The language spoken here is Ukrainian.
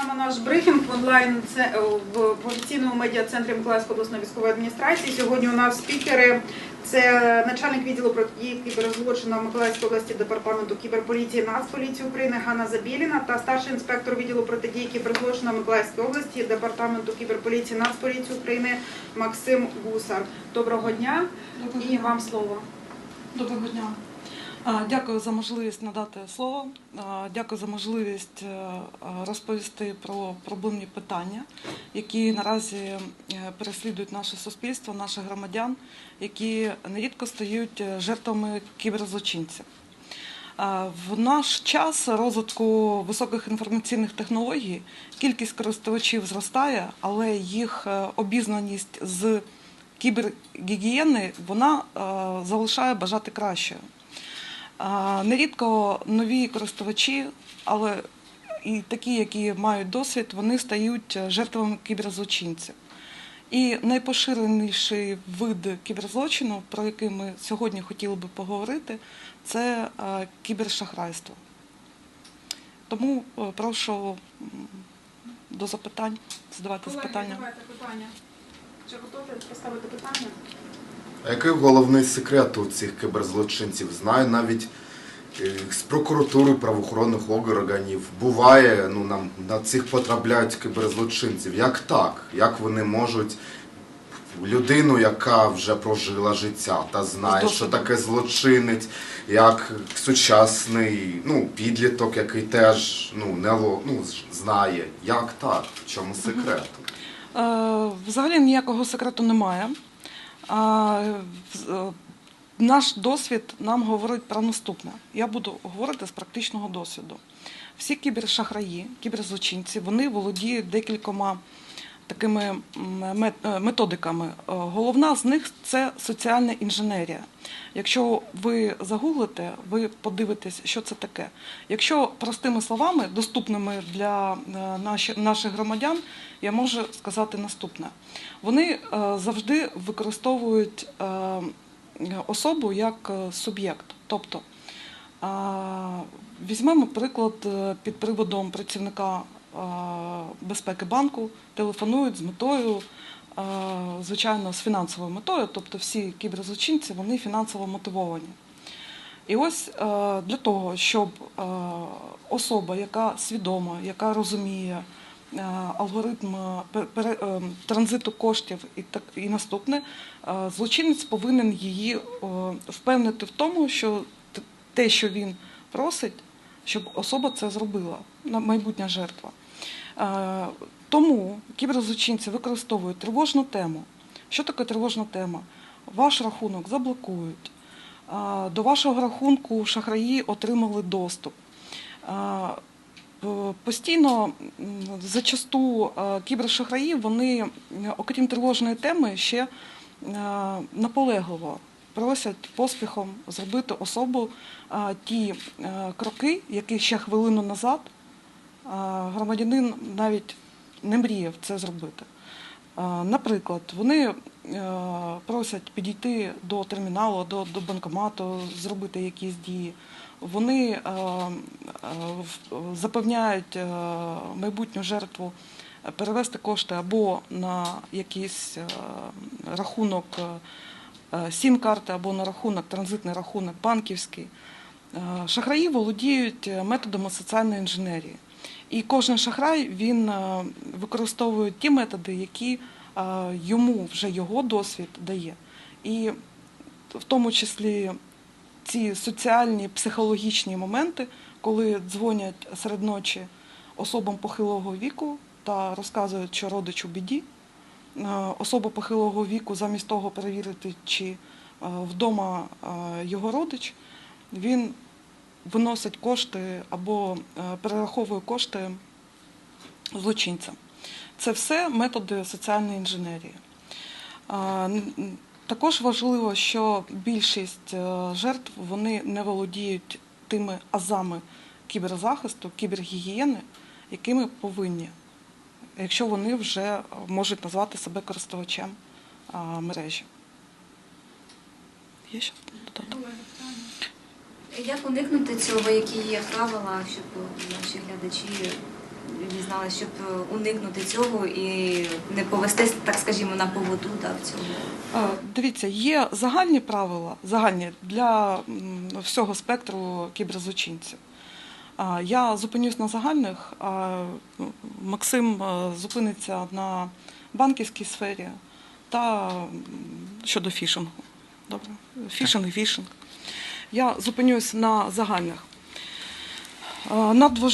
Розпочинаємо наш брифінг в онлайн в в офіційному медіа-центрі Миколаївської обласної військової адміністрації. Сьогодні у нас спікери. Це начальник відділу протидії кіберзлочину Миколаївської області департаменту кіберполіції Нацполіції України Ганна Забіліна та старший інспектор відділу протидії кіберзлочину Миколаївської області департаменту кіберполіції Нацполіції України Максим Гусар. Доброго дня і вам слово. Доброго дня. Дякую за можливість надати слово. Дякую за можливість е, розповісти про проблемні питання, які наразі е, переслідують наше суспільство, наших громадян, які нерідко стають е, жертвами кіберзлочинців. В наш час розвитку високих інформаційних технологій кількість користувачів зростає, але їх обізнаність з кібергігієни вона залишає бажати кращого. Нерідко нові користувачі, але і такі, які мають досвід, вони стають жертвами кіберзлочинців. І найпоширеніший вид кіберзлочину, про який ми сьогодні хотіли би поговорити, це е, кібершахрайство. Тому е, прошу до запитань, задавати Колеги, запитання. давайте питання. Чи готові поставити питання? А який головний секрет у цих кіберзлочинців? Знаю навіть е, з прокуратури правоохоронних органів. Буває, ну нам на цих потрапляють кіберзлочинців. Як так? Як вони можуть людину, яка вже прожила життя та знає, що таке злочинець, як сучасний ну, підліток, який теж ну, не ну, знає. Як так? В чому секрет? Е, Взагалі ніякого секрету немає. Е, Наш досвід нам говорить про наступне. Я буду говорити з практичного досвіду. Всі кібершахраї, кіберзлочинці, вони володіють декількома такими е, методиками. Е, Головна з них це соціальна інженерія. Якщо ви загуглите, ви подивитесь, що це таке. Якщо простими словами, доступними для е, наших громадян, я можу сказати наступне: вони завжди використовують особу як суб'єкт. Тобто візьмемо приклад під приводом працівника безпеки банку, телефонують з метою. Звичайно, з фінансовою метою, тобто всі кіберзлочинці вони фінансово мотивовані. І ось для того, щоб особа, яка свідома, яка розуміє алгоритм транзиту коштів і так і наступне, злочинець повинен її впевнити в тому, що те, що він просить, щоб особа це зробила, майбутня жертва. Е, Тому кіберзлочинці використовують тривожну тему. Що таке тривожна тема? Ваш рахунок заблокують. До вашого рахунку шахраї отримали доступ. Постійно зачасту кібершахраї, вони, окрім тривожної теми, ще наполегливо просять поспіхом зробити особу ті е, кроки, які ще хвилину назад громадянин навіть не мріяв це зробити. Наприклад, вони е, просять підійти до терміналу, до, до банкомату, зробити якісь дії. Вони е, е, запевняють майбутню жертву перевести кошти або на якийсь рахунок е, сім-карти, або на рахунок, транзитний рахунок банківський. Шахраї володіють методами соціальної інженерії. І кожен шахрай він е, використовує ті методи, які е, йому вже його досвід дає. І в тому числі ці соціальні психологічні моменти, коли дзвонять серед ночі особам похилого віку та розказують, що родич у біді. Е, Особа похилого віку, замість того перевірити, чи вдома його родич, він виносить кошти або е, перераховує кошти злочинцям. Це все методи соціальної інженерії. Е, Також важливо, що більшість е, жертв вони не володіють тими азами кіберзахисту, кібергігієни, якими повинні, якщо вони вже можуть назвати себе користувачем мережі. Є ще додати? Як уникнути цього, які є правила, щоб наші глядачі дізналась, щоб е, уникнути цього і не повестись, так скажімо, на поводу да, в цьому? Е, Дивіться, є загальні правила, загальні для всього спектру кіберзлочинців. Я зупинюсь на загальних, а Максим е, зупиниться на банківській сфері та щодо фішингу. Добре? Фішинг і фішинг. Я зупинюсь на загальних. Е, Надважливо